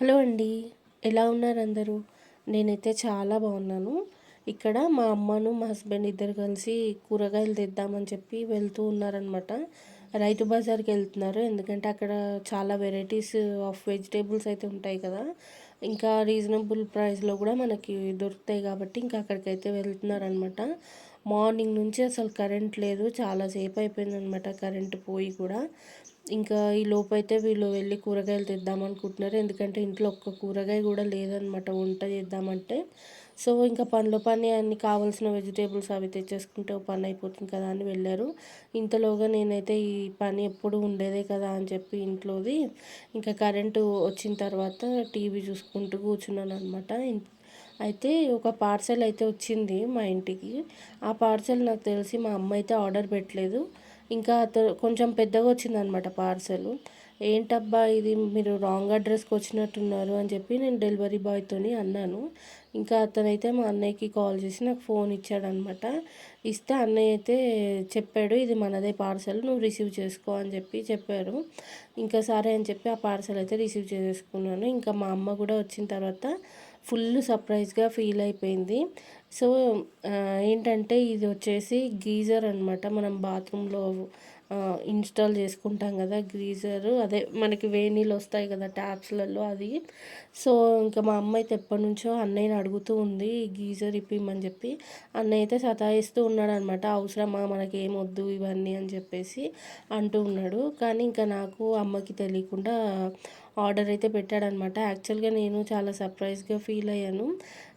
Hello అండి. ఎలా ఉన్నారు అందరూ? నేనైతే చాలా బాగున్నాను. ఇక్కడ మా అమ్మను మా హస్బెండ్ ఇద్దరు కలిసి కూరగాయలు తెద్దామని చెప్పి వెళ్తూ ఉన్నారనమాట రైతు బజార్కి వెళ్తున్నారు. ఎందుకంటే అక్కడ చాలా వెరైటీస్ ఆఫ్ వెజిటేబుల్స్ అయితే ఉంటాయి కదా. ఇంకా రీజనబుల్ ప్రైస్లో కూడా మనకి దొరుకుతాయి కాబట్టి ఇంకా అక్కడికైతే వెళ్తున్నారనమాట మార్నింగ్ నుంచి అసలు కరెంట్ లేదు. చాలాసేపు అయిపోయిందనమాట కరెంట్ పోయి కూడా. ఇంకా ఈ లోపైతే వీళ్ళు వెళ్ళి కూరగాయలు తెద్దాం అనుకుంటున్నారు. ఎందుకంటే ఇంట్లో ఒక్క కూరగాయ కూడా లేదనమాట వంట చేద్దామంటే. సో ఇంకా పనిలో పని అన్ని కావాల్సిన వెజిటేబుల్స్ అవి తెచ్చేసుకుంటే ఒక పని అయిపోతుంది కదా అని వెళ్ళారు. ఇంతలోగా నేనైతే ఈ పని ఎప్పుడు ఉండేదే కదా అని చెప్పి ఇంట్లోది ఇంకా కరెంటు వచ్చిన తర్వాత టీవీ చూసుకుంటూ కూర్చున్నాను అనమాట అయితే ఒక పార్సెల్ అయితే వచ్చింది మా ఇంటికి. ఆ పార్సెల్ నాకు తెలిసి మా అమ్మ అయితే ఆర్డర్ పెట్టలేదు. ఇంకా కొంచెం పెద్దగా వచ్చిందనమాట పార్సెల్ ఏంటబ్బా ఇది? మీరు రాంగ్ అడ్రస్కి వచ్చినట్టున్నారు అని చెప్పి నేను డెలివరీ బాయ్తో అన్నాను. ఇంకా అతనైతే మా అన్నయ్యకి కాల్ చేసి నాకు ఫోన్ ఇచ్చాడనమాట ఇస్తే అన్నయ్య అయితే చెప్పాడు ఇది మనదే పార్సల్ నువ్వు రిసీవ్ చేసుకో అని చెప్పి చెప్పారు. ఇంకా సరే అని చెప్పి ఆ పార్సల్ అయితే రిసీవ్ చేసుకున్నాను. ఇంకా మా అమ్మ కూడా వచ్చిన తర్వాత ఫుల్ సర్ప్రైజ్గా ఫీల్ అయిపోయింది. సో ఏంటంటే ఇది వచ్చేసి గీజర్ అనమాట మనం బాత్రూంలో ఇన్స్టాల్ చేసుకుంటాం కదా గీజర్. అదే మనకి వేడి నీళ్ళు వస్తాయి కదా ట్యాప్స్లలో అది. సో ఇంకా మా అమ్మ అయితే ఎప్పటి నుంచో అన్నయ్యని అడుగుతూ ఉంది గీజర్ ఇప్పిమని చెప్పి. అన్నయ్య అయితే సతాయిస్తూ ఉన్నాడు అనమాట అవసరమా? మనకి ఏమొద్దు ఇవన్నీ అని చెప్పేసి అంటూ ఉన్నాడు. కానీ ఇంకా నాకు అమ్మకి తెలియకుండా ఆర్డర్ అయితే పెట్టాడనమాట. యాక్చువల్గా నేను చాలా సర్ప్రైజ్గా ఫీల్ అయ్యాను.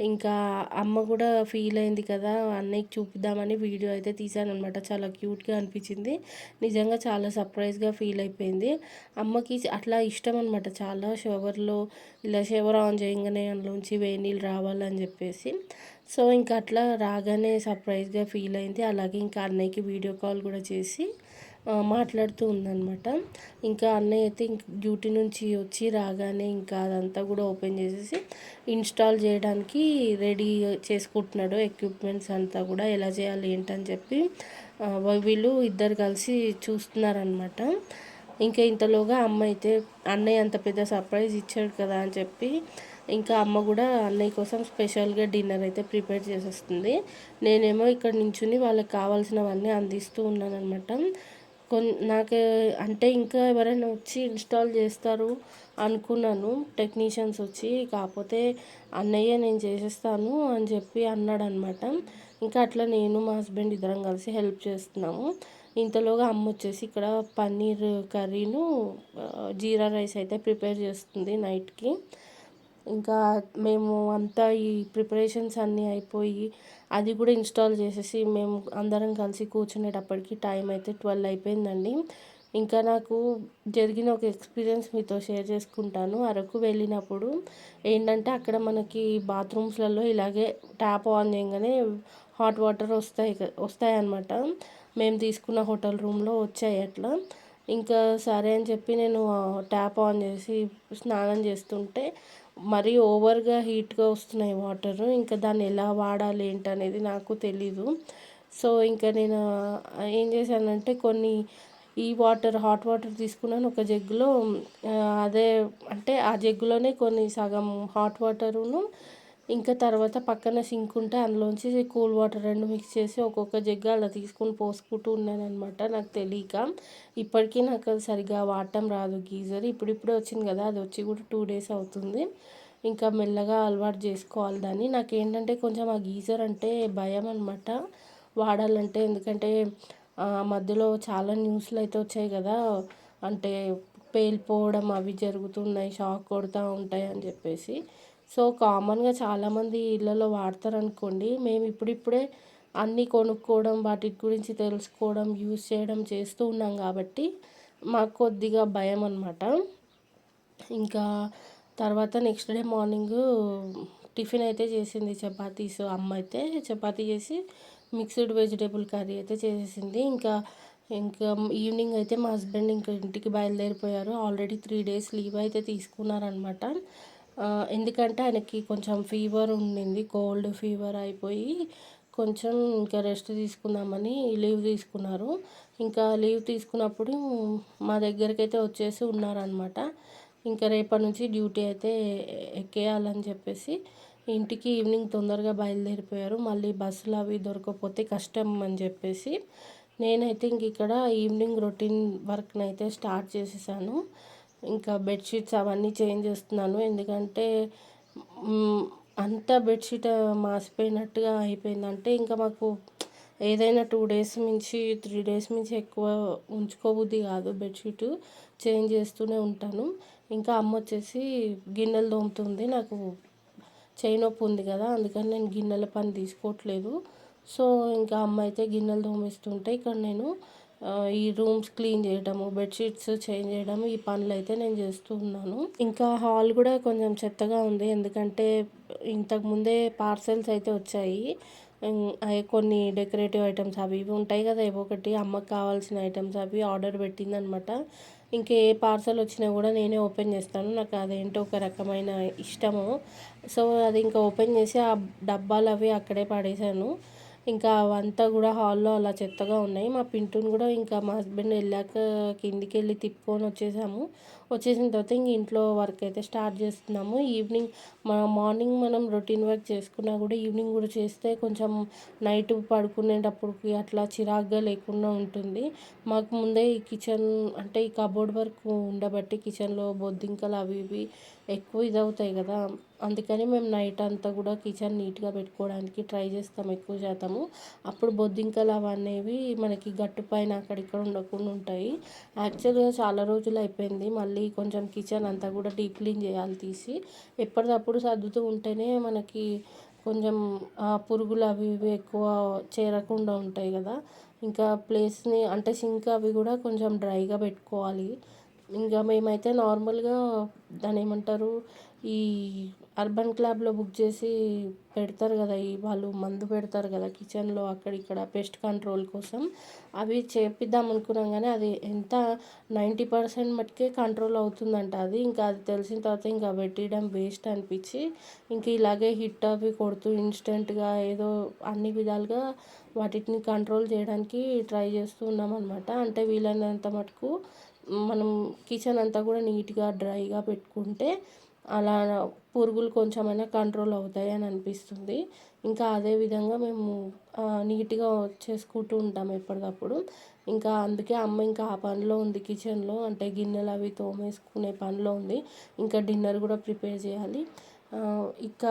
ఇంకా అమ్మ కూడా ఫీల్ అయింది కదా అన్నయ్యకి చూపిద్దామని వీడియో అయితే తీశాను అనమాట చాలా క్యూట్గా అనిపించింది. నిజంగా చాలా సర్ప్రైజ్గా ఫీల్ అయిపోయింది. అమ్మకి అట్లా ఇష్టం అనమాట చాలా షవర్లో ఇలా షవర్ ఆన్ చేయగానే అందులోంచి వేడి నీళ్ళు రావాలని చెప్పేసి. సో ఇంకా అట్లా రాగానే సర్ప్రైజ్గా ఫీల్ అయింది. అలాగే ఇంకా అన్నయ్యకి వీడియో కాల్ కూడా చేసి మాట్లాడుతూ ఉందనమాట ఇంకా అన్నయ్య అయితే ఇంక డ్యూటీ నుంచి వచ్చి రాగానే ఇంకా అదంతా కూడా ఓపెన్ చేసేసి ఇన్స్టాల్ చేయడానికి రెడీ చేసుకుంటున్నాడు ఎక్విప్మెంట్స్ అంతా కూడా ఎలా చేయాలి ఏంటని చెప్పి. వీళ్ళు ఇద్దరు కలిసి చూస్తున్నారనమాట ఇంకా ఇంతలోగా అమ్మ అయితే అన్నయ్య అంత పెద్ద సర్ప్రైజ్ ఇచ్చాడు కదా అని చెప్పి ఇంకా అమ్మ కూడా అన్నయ్య కోసం స్పెషల్గా డిన్నర్ అయితే ప్రిపేర్ చేసేస్తుంది. నేనేమో ఇక్కడ నించుని వాళ్ళకి కావాల్సినవన్నీ అందిస్తూ ఉన్నానన్నమాట. నాకు అంటే ఇంకా ఎవరైనా వచ్చి ఇన్స్టాల్ చేస్తారు అనుకున్నాను. టెక్నీషియన్స్ వచ్చి కాకపోతే అన్నయ్య నేను చేసేస్తాను అని చెప్పి అన్నాడు అనమాట ఇంకా అట్లా నేను మా హస్బెండ్ ఇద్దరం కలిసి హెల్ప్ చేస్తున్నాము. ఇంతలోగా అమ్మ వచ్చేసి ఇక్కడ పన్నీర్ కర్రీను జీరా రైస్ అయితే ప్రిపేర్ చేస్తుంది నైట్కి. ఇంకా మేము అంతా ఈ ప్రిపరేషన్స్ అన్నీ అయిపోయి అది కూడా ఇన్స్టాల్ చేసేసి మేము అందరం కలిసి కూర్చునేటప్పటికి టైం అయితే ట్వెల్వ్ అయిపోయిందండి. ఇంకా నాకు జరిగిన ఒక ఎక్స్పీరియన్స్ మీతో షేర్ చేసుకుంటాను. అరకు వెళ్ళినప్పుడు ఏంటంటే అక్కడ మనకి బాత్రూమ్స్లలో ఇలాగే ట్యాప్ ఆన్ చేయగానే హాట్ వాటర్ వస్తాయి వస్తాయి అన్నమాట మేము తీసుకున్న హోటల్ రూమ్లో వచ్చాయి అట్లా. ఇంకా సరే అని చెప్పి నేను ట్యాప్ ఆన్ చేసి స్నానం చేస్తుంటే మరీ ఓవర్గా హీట్గా వస్తున్నాయి వాటర్. ఇంకా దాన్ని ఎలా వాడాలి ఏంటనేది నాకు తెలీదు. సో ఇంకా నేను ఏం చేశానంటే కొన్ని ఈ వాటర్ హాట్ వాటర్ తీసుకున్నాను ఒక జగ్గులో. అదే అంటే ఆ జగ్గులోనే కొన్ని సగం హాట్ వాటరును ఇంకా తర్వాత పక్కన సింక్ ఉంటే అందులోంచి కూల్ వాటర్ రెండు మిక్స్ చేసి ఒక్కొక్క జగ్గ అలా తీసుకొని పోసుకుంటూ ఉన్నానమాట నాకు తెలియక. ఇప్పటికీ నాకు అది సరిగ్గా వాడటం రాదు గీజర్. ఇప్పుడిప్పుడే వచ్చింది కదా అది వచ్చి కూడా టూ డేస్ అవుతుంది. ఇంకా మెల్లగా అలవాటు చేసుకోవాలి దాన్ని. నాకు ఏంటంటే కొంచెం ఆ గీజర్ అంటే భయం అనమాట వాడాలంటే ఎందుకంటే మధ్యలో చాలా న్యూస్లు అయితే వచ్చాయి కదా అంటే పేలిపోవడం అవి జరుగుతున్నాయి షాక్ కొడుతూ ఉంటాయి అని చెప్పేసి. సో కామన్గా చాలామంది ఇళ్ళలో వాడతారు అనుకోండి మేము ఇప్పుడిప్పుడే అన్నీ కొనుక్కోవడం వాటి గురించి తెలుసుకోవడం యూస్ చేయడం చేస్తూ ఉన్నాం కాబట్టి మాకు కొద్దిగా భయం అనమాట ఇంకా తర్వాత నెక్స్ట్ డే మార్నింగ్ టిఫిన్ అయితే చేసింది చపాతీస్ అమ్మ అయితే చపాతీ చేసి మిక్స్డ్ వెజిటేబుల్ కర్రీ అయితే చేసేసింది. ఇంకా ఇంకా ఈవినింగ్ అయితే మా హస్బెండ్ ఇంకా ఇంటికి బయలుదేరిపోయారు. ఆల్రెడీ త్రీ డేస్ లీవ్ అయితే తీసుకున్నారనమాట ఎందుకంటే ఆయనకి కొంచెం ఫీవర్ ఉండింది కోల్డ్ ఫీవర్ అయిపోయి కొంచెం ఇంకా రెస్ట్ తీసుకుందామని లీవ్ తీసుకున్నారు. ఇంకా లీవ్ తీసుకున్నప్పుడు మా దగ్గరికి అయితే వచ్చేసి ఉన్నారనమాట ఇంకా రేపటి నుంచి డ్యూటీ అయితే ఎక్కేయాలని చెప్పేసి ఇంటికి ఈవినింగ్ తొందరగా బయలుదేరిపోయారు. మళ్ళీ బస్సులు అవి దొరకకపోతే కష్టం అని చెప్పేసి నేనైతే ఇంక ఇక్కడ ఈవినింగ్ రొటీన్ వర్క్ని అయితే స్టార్ట్ చేసేసాను. ఇంకా బెడ్షీట్స్ అవన్నీ చేంజ్ చేస్తున్నాను. ఎందుకంటే అంతా బెడ్షీట్ మాసిపోయినట్టుగా అయిపోయిందంటే ఇంకా మాకు ఏదైనా టూ డేస్ నుంచి త్రీ డేస్ నుంచి ఎక్కువ ఉంచుకోబుద్ది కాదు బెడ్షీట్. చేంజ్ చేస్తూనే ఉంటాను. ఇంకా అమ్మ వచ్చేసి గిన్నెలు తోముతుంది. నాకు చేయి నొప్పి ఉంది కదా అందుకని నేను గిన్నెల పని తీసుకోవట్లేదు. సో ఇంకా అమ్మ అయితే గిన్నెలు తోమిస్తుంటే ఇక్కడ నేను ఈ రూమ్స్ క్లీన్ చేయడము బెడ్షీట్స్ చేంజ్ చేయడం ఈ పనులు అయితే నేను చేస్తూ ఉన్నాను. ఇంకా హాల్ కూడా కొంచెం చెత్తగా ఉంది. ఎందుకంటే ఇంతకుముందే పార్సెల్స్ అయితే వచ్చాయి. అవి కొన్ని డెకరేటివ్ ఐటమ్స్ అవి ఇవి ఉంటాయి కదా ఏవో ఒకటి అమ్మకు కావాల్సిన ఐటమ్స్ అవి ఆర్డర్ పెట్టిందనమాట. ఇంకా ఏ పార్సల్ వచ్చినా కూడా నేనే ఓపెన్ చేస్తాను. నాకు అదేంటో ఒక రకమైన ఇష్టము. సో అది ఇంకా ఓపెన్ చేసి ఆ డబ్బాలు అవి అక్కడే పడేసాను ఇంకా అవంతా కూడా హాల్లో అలా చెత్తగా ఉన్నాయి. మా పింటూని కూడా ఇంకా మా హస్బెండ్ వెళ్ళాక కిందికి వెళ్ళి తిప్పుకొని వచ్చేసాము. వచ్చేసిన తర్వాత ఇంక ఇంట్లో వర్క్ అయితే స్టార్ట్ చేస్తున్నాము. ఈవినింగ్ మా మార్నింగ్ మనం రొటీన్ వర్క్ చేసుకున్నా కూడా ఈవినింగ్ కూడా చేస్తే కొంచెం నైట్ పడుకునేటప్పటికి అట్లా చిరాగ్గా లేకుండా ఉంటుంది. మాకు ముందే ఈ కిచెన్ అంటే ఈ కబోర్డ్ వర్క్ ఉండబట్టి కిచెన్లో బొద్దింకలు అవి ఇవి ఎక్కువ ఇదవుతాయి కదా. అందుకని మేము నైట్ అంతా కూడా కిచెన్ నీట్గా పెట్టుకోవడానికి ట్రై చేస్తాం ఎక్కువ శాతము. అప్పుడు బొద్దింకలు అవనేవి మనకి గట్టు పైన అక్కడిక్కడ ఉండకుండా ఉంటాయి. యాక్చువల్గా చాలా రోజులు అయిపోయింది. మళ్ళీ కొంచెం కిచెన్ అంతా కూడా డీప్ క్లీన్ చేయాలి తీసి. ఎప్పటికప్పుడు సర్దుతూ ఉంటేనే మనకి కొంచెం పురుగులు అవి ఇవి ఎక్కువ చేరకుండా ఉంటాయి కదా. ఇంకా ప్లేస్ని అంటే సింక్ అవి కూడా కొంచెం డ్రైగా పెట్టుకోవాలి. ఇంకా మేమైతే నార్మల్గా దాని ఏమంటారు ఈ అర్బన్ క్లాబ్లో బుక్ చేసి పెడతారు కదా ఈ వాళ్ళు మందు పెడతారు కదా కిచెన్లో అక్కడ ఇక్కడ పెస్ట్ కంట్రోల్ కోసం. అవి చేపిద్దాం అనుకున్నాం కానీ అది ఎంత నైంటీ పర్సెంట్ మట్టుకే కంట్రోల్ అవుతుందంట అది. ఇంకా అది తెలిసిన తర్వాత ఇంకా పెట్టడం వేస్ట్ అనిపించి ఇంక ఇలాగే హిట్ అవి కొడుతూ ఇన్స్టెంట్గా ఏదో అన్ని విధాలుగా వాటిని కంట్రోల్ చేయడానికి ట్రై చేస్తూ ఉన్నాం అనమాట అంటే వీలైనంత మటుకు మనం కిచెన్ అంతా కూడా నీట్గా డ్రైగా పెట్టుకుంటే అలా పురుగులు కొంచెమైనా కంట్రోల్ అవుతాయి అని అనిపిస్తుంది. ఇంకా అదే విధంగా మేము నీట్గా చేసుకుంటూ ఉంటాం ఎప్పటికప్పుడు. ఇంకా అందుకే అమ్మ ఇంకా ఆ పనిలో ఉంది కిచెన్లో. అంటే గిన్నెలు అవి తోమేసుకునే పనిలో ఉంది. ఇంకా డిన్నర్ కూడా ప్రిపేర్ చేయాలి. ఇంకా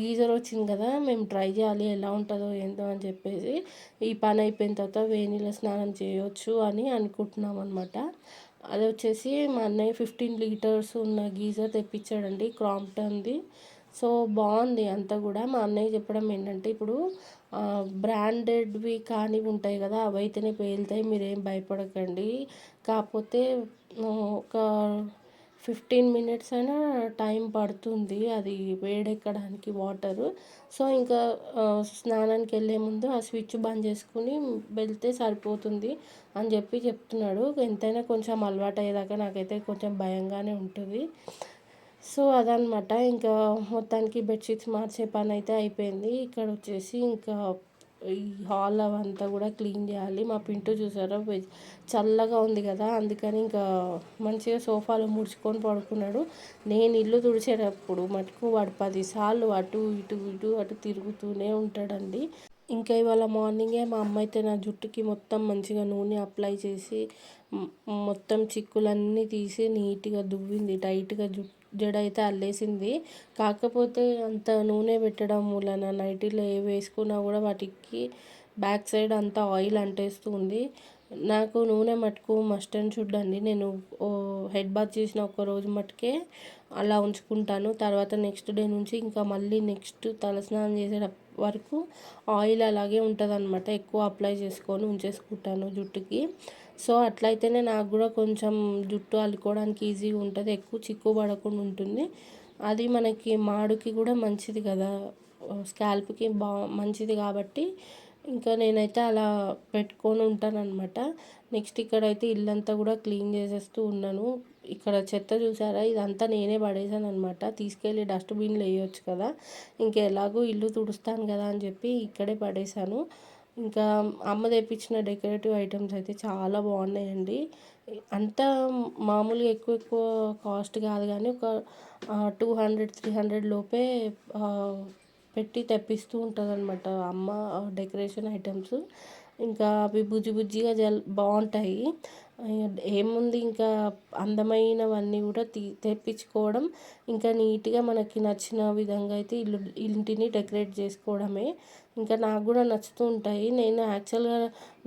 గీజర్ వచ్చింది కదా మేము ట్రై చేయాలి ఎలా ఉంటుందో ఏందో అని చెప్పేసి. ఈ పని అయిపోయిన తర్వాత వేణిలో స్నానం చేయొచ్చు అని అనుకుంటున్నాం అనమాట అది వచ్చేసి మా అన్నయ్య ఫిఫ్టీన్ లీటర్స్ ఉన్న గీజర్ తెప్పించాడండి క్రాంప్టన్ది. సో బాగుంది అంతా కూడా. మా అన్నయ్య చెప్పడం ఏంటంటే ఇప్పుడు బ్రాండెడ్వి కానీ ఉంటాయి కదా అవి అయితేనే పేలుతాయి మీరేం భయపడకండి. కాకపోతే ఒక ఫిఫ్టీన్ మినిట్స్ అయినా టైం పడుతుంది అది వేడెక్కడానికి వాటరు. సో ఇంకా స్నానానికి వెళ్ళే ముందు ఆ స్విచ్ బంద్ చేసుకుని వెళ్తే సరిపోతుంది అని చెప్పి చెప్తున్నాడు. ఎంతైనా కొంచెం అలవాటు అయ్యేదాకా నాకైతే కొంచెం భయంగానే ఉంటుంది. సో అదనమాట ఇంకా మొత్తానికి బెడ్షీట్స్ మార్చే పని అయితే అయిపోయింది. ఇక్కడ వచ్చేసి ఇంకా ఈ హాల్ అవంతా కూడా క్లీన్ చేయాలి. మా పింటూ చూసారా? చల్లగా ఉంది కదా అందుకని ఇంకా మంచిగా సోఫాలో ముడుచుకొని పడుకున్నాడు. నేను ఇల్లు తుడిచేటప్పుడు మటుకు వాడు పదిసార్లు అటు ఇటు ఇటు అటు తిరుగుతూనే ఉంటాడండి. ఇంకా ఇవాళ మార్నింగే మా అమ్మ అయితే నా జుట్టుకి మొత్తం మంచిగా నూనె అప్లై చేసి మొత్తం చిక్కులన్నీ తీసి నీట్గా దువ్వింది. టైట్గా జు జడ అయితే అల్లేసింది. కాకపోతే అంత నూనె పెట్టడం వలన నైటీలో ఏ వేసుకున్నా కూడా వాటికి బ్యాక్ సైడ్ అంతా ఆయిల్ అంటేస్తుంది నాకు నూనె మటుకు మస్ట్ అండ్ షుడ్ అండి. నేను హెడ్ బాత్ చేసిన ఒక రోజు మటుకే అలా ఉంచుకుంటాను. తర్వాత నెక్స్ట్ డే నుంచి ఇంకా మళ్ళీ నెక్స్ట్ తలస్నానం చేసే వరకు ఆయిల్ అలాగే ఉంటుంది అనమాట ఎక్కువ అప్లై చేసుకొని ఉంచేసుకుంటాను జుట్టుకి. సో అట్లయితేనే నాకు కూడా కొంచెం జుట్టు అల్లుకోవడానికి ఈజీగా ఉంటుంది. ఎక్కువ చిక్కు పడకుండా ఉంటుంది. అది మనకి మాడుకి కూడా మంచిది కదా. స్కాల్ప్కి బా మంచిది కాబట్టి ఇంకా నేనైతే అలా పెట్టుకొని ఉంటాను నెక్స్ట్ ఇక్కడైతే ఇల్లంతా కూడా క్లీన్ చేసేస్తూ ఉన్నాను. ఇక్కడ చెత్త చూసారా? ఇదంతా నేనే పడేసాను అనమాట తీసుకెళ్ళి డస్ట్బిన్లో వేయొచ్చు కదా. ఇంకా ఎలాగో ఇల్లు తుడుస్తాను కదా అని చెప్పి ఇక్కడే పడేసాను. ఇంకా అమ్మ తెప్పించిన డెకరేటివ్ ఐటమ్స్ అయితే చాలా బాగున్నాయండి. అంత మామూలుగా ఎక్కువ ఎక్కువ కాస్ట్ కాదు కానీ ఒక టూ హండ్రెడ్ త్రీ హండ్రెడ్ లోపే పెట్టి తెప్పిస్తూ ఉంటుందన్నమాట. అమ్మ డెకరేషన్ ఐటమ్స్ ఇంకా అవి బుజ్జి బుజ్జిగా జల్ బాగుంటాయి ఏముంది ఇంకా అందమైనవన్నీ కూడా తీ తెప్పించుకోవడం ఇంకా నీట్గా మనకి నచ్చిన విధంగా అయితే ఇల్లు ఇంటిని డెకరేట్ చేసుకోవడమే ఇంకా నాకు కూడా నచ్చుతూ ఉంటాయి. నేను యాక్చువల్గా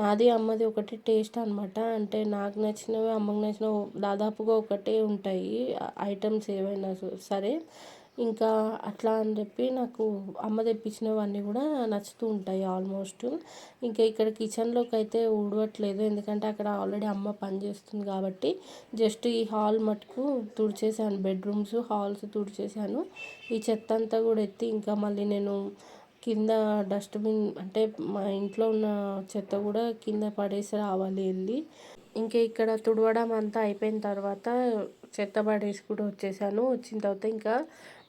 నాది అమ్మది ఒకటి టేస్ట్ అనమాట అంటే నాకు నచ్చినవి అమ్మకి నచ్చినవి దాదాపుగా ఒకటే ఉంటాయి ఐటమ్స్ ఏవైనా సరే. ఇంకా అట్లా అని చెప్పి నాకు అమ్మ తెప్పించినవన్నీ కూడా నచ్చుతూ ఉంటాయి ఆల్మోస్ట్. ఇంకా ఇక్కడ కిచెన్లోకి అయితే ఊడవట్లేదు. ఎందుకంటే అక్కడ ఆల్రెడీ అమ్మ పని చేస్తుంది కాబట్టి జస్ట్ ఈ హాల్ మటుకు తుడిచేసాను. Bedrooms halls తుడిచేసాను. ఈ చెత్త అంతా కూడా ఎత్తి ఇంకా మళ్ళీ నేను కింద డస్ట్బిన్ అంటే మా ఇంట్లో ఉన్న చెత్త కూడా కింద పడేసి రావాలి వెళ్ళి. ఇంకా ఇక్కడ తుడవడం అంతా అయిపోయిన తర్వాత చెత్త పడేసి కూడా వచ్చేసాను. వచ్చిన తర్వాత ఇంకా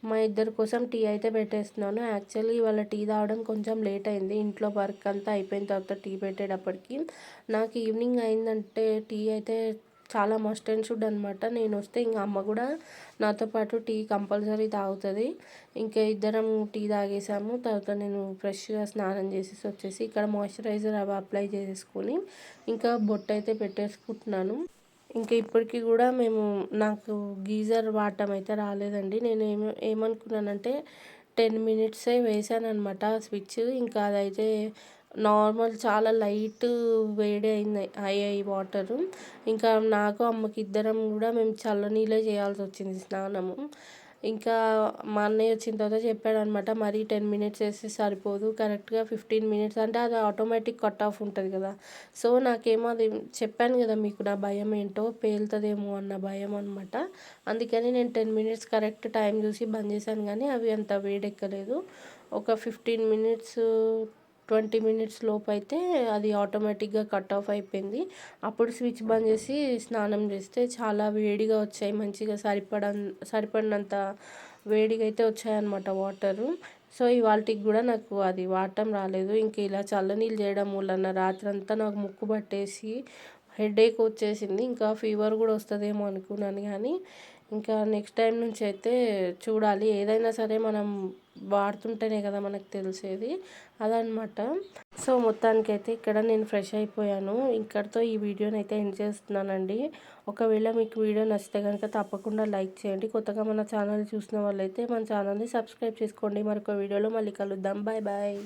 మా ఇద్దరి కోసం టీ అయితే పెట్టేస్తున్నాను. యాక్చువల్లీ ఇవాళ టీ తాగడం కొంచెం లేట్ అయింది. ఇంట్లో వర్క్ అంతా అయిపోయిన తర్వాత టీ పెట్టేటప్పటికి నాకు ఈవినింగ్ అయిందంటే టీ అయితే చాలా మస్ట్ అండ్ షుడ్ అనమాట నేను వస్తే ఇంకా అమ్మ కూడా నాతో పాటు టీ కంపల్సరీ తాగుతుంది. ఇంకా ఇద్దరం టీ తాగేసాము. తర్వాత నేను ఫ్రెష్గా స్నానం చేసేసి వచ్చేసి ఇక్కడ మాయిశ్చరైజర్ అవి అప్లై చేసుకొని ఇంకా బొట్టు అయితే పెట్టేసుకుంటున్నాను. ఇంకా ఇప్పటికీ కూడా మేము నాకు గీజర్ వాడటం అయితే రాలేదండి. నేను ఏమ ఏమనుకున్నానంటే టెన్ మినిట్సే వేసాను అనమాట స్విచ్. ఇంకా అదైతే నార్మల్ చాలా లైట్ వేడి అయింది అయ్యాయి వాటర్. ఇంకా నాకు అమ్మకి ఇద్దరం కూడా మేము చల్లనీళ్ళే చేయాల్సి వచ్చింది స్నానము. ఇంకా మా అన్నయ్య వచ్చిన తర్వాత చెప్పాడు అనమాట మరి టెన్ మినిట్స్ వేస్తే సరిపోదు కరెక్ట్గా ఫిఫ్టీన్ మినిట్స్ అంటే అది ఆటోమేటిక్ కట్ ఆఫ్ ఉంటుంది కదా. సో నాకేమో అది చెప్పాను కదా మీకు నా భయం ఏంటో పేలుతుందేమో అన్న భయం అనమాట అందుకని నేను టెన్ మినిట్స్ కరెక్ట్ టైం చూసి బంద్ చేశాను కానీ అవి అంత వేడెక్కలేదు. ఒక ఫిఫ్టీన్ మినిట్స్ ట్వంటీ మినిట్స్ లోపు అయితే అది ఆటోమేటిక్గా కట్ ఆఫ్ అయిపోయింది. అప్పుడు స్విచ్ బంద్ చేసి స్నానం చేస్తే చాలా వేడిగా వచ్చాయి. మంచిగా సరిపడ సరిపడినంత వేడిగా అయితే వచ్చాయన్నమాట వాటరు. సో ఇవాళకి కూడా నాకు అది వాడటం రాలేదు. ఇంక ఇలా చల్లనీళ్ళు చేయడం వలన రాత్రంతా నాకు ముక్కు పట్టేసి హెడేక్ వచ్చేసింది. ఇంకా ఫీవర్ కూడా వస్తుందేమో అనుకున్నాను కానీ ఇంకా నెక్స్ట్ టైం నుంచి అయితే చూడాలి. ఏదైనా సరే మనం వాడుతుంటేనే కదా మనకు తెలిసేది. అదనమాట సో మొత్తానికైతే ఇక్కడ నేను ఫ్రెష్ అయిపోయాను. ఇక్కడితో ఈ వీడియోని అయితే ఎండ్ చేస్తున్నానండి. ఒకవేళ మీకు వీడియో నచ్చితే కనుక తప్పకుండా లైక్ చేయండి. కొత్తగా మన ఛానల్ చూసిన వాళ్ళైతే మన ఛానల్ని సబ్స్క్రైబ్ చేసుకోండి. మరొక వీడియోలో మళ్ళీ కలుద్దాం. Bye bye